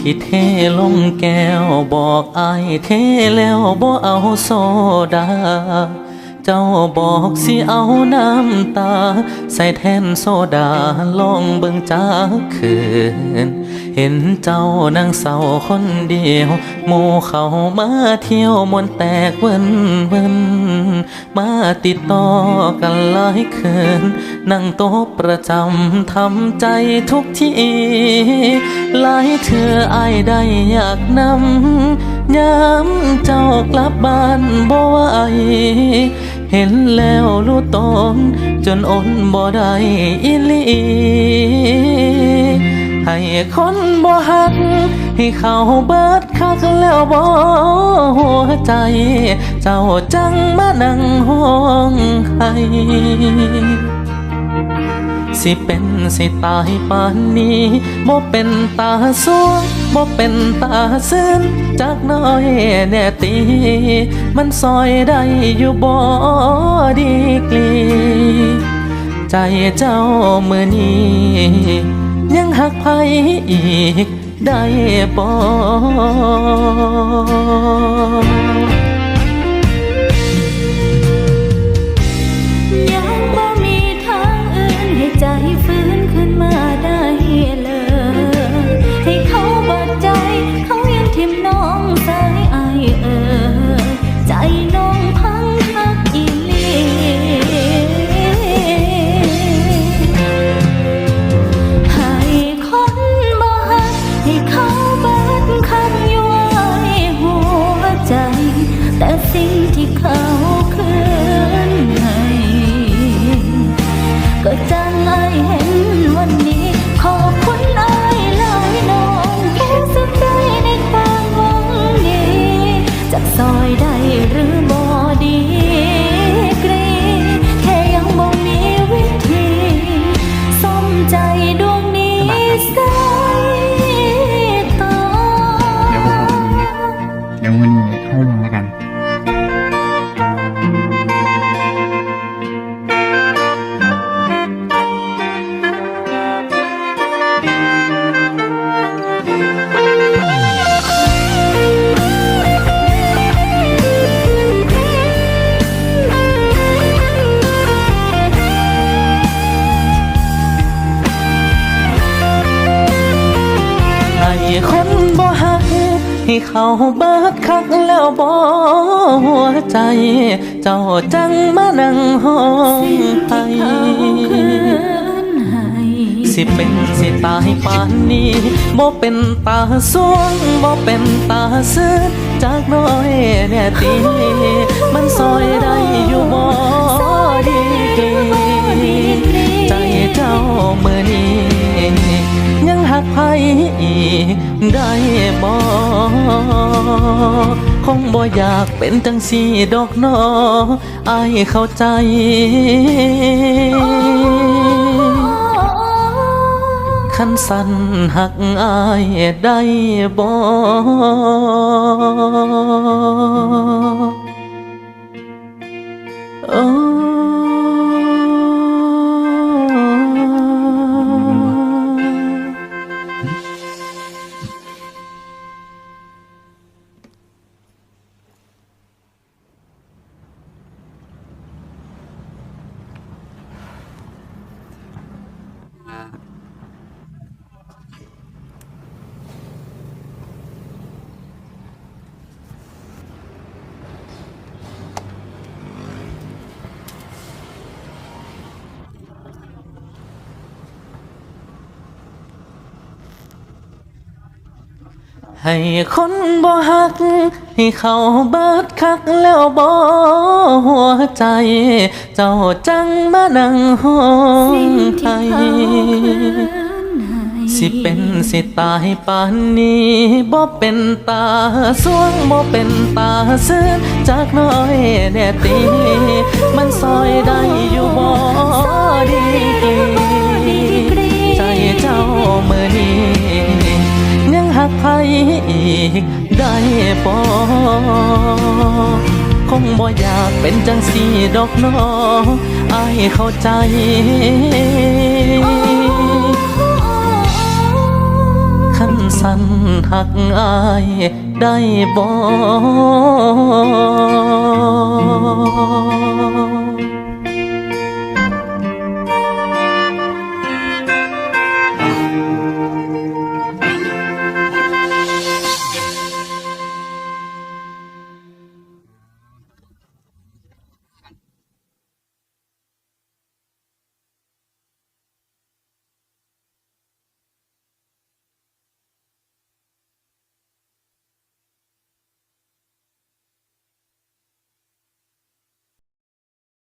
ที่เทลงแก้วบอกอายเทแล้วบ่เอาโซดา เจ้าบอกสิเอาน้ำตา ใส่แทนโซดาลองเบิ่งจากคืน เห็นเจ้านั่งเศร้าคนเดียวหมู่เขามาเที่ยวมวนแตกเวินเวินมาติดต่อกันหลายคืนนั่งโต๊ะประจำทำใจทุกที หลายเธออายได้อยากนำย้ำเจ้ากลับบ้านบ่ไหวเห็นแล้วรู้ตนจนอดบ่ได้อีลีให้คนบ่หัก ให้เขาเบิดคักแล้วบ่หัวใจ เจ้าจังมานั่งห้องให้ สิเป็นสิตายปานนี้บ่เป็นตาสวงบ่เป็นตาซื่นจักน้อยแน่ตี มันซอยได้อยู่บ่ดีกลีใจเจ้ามือนี้ ยังหักไผอีกได้บ่ แต่สิ่งที่เขาคืนให้ก็จังไอายเห็นวันนี้ ขอบคุณไอหลายน้องแค่สุดได้ในความหวังดีจากซอยได้หรือบ่ดีกรี แค่ยังบ่มีวิธีสมใจด้วง ให้เขาเบิดคักแล้วบ่หัวใจ เจ้าจังมานั่งห้องไห้สิเป็นสิตายปานนี้บ่เป็นตาสวงบ่เป็นตาซื่อจากน้อยแน่ตีมันซอยได้อยู่บ่ดีกรีใจเจ้าเมื่อนี้ ยังหักไผอีกได้บ่ คงบ่อยากเป็นจังสีดอกนออายเข้าใจขันสันหักอายได้บ่ Uh. ให้คนบ่หัก ให้เขาเบิดคักแล้วบ่หัวใจ เจ้าจังมานั่งห้องสิ่งที่ไห้เขาคืนให้สิเป็นสิตายปานนี้บ่เป็นตาสวงบ่เป็นตาซื่นจากน้อยแน่ตีมันซอยได้อยู่บ่ดีกรี ยังหักไผอีกได้บ่คงบ่อยากเป็นจังสีดอกน้ออายเข้าใจโอ้ขันสันหักอายได้บ่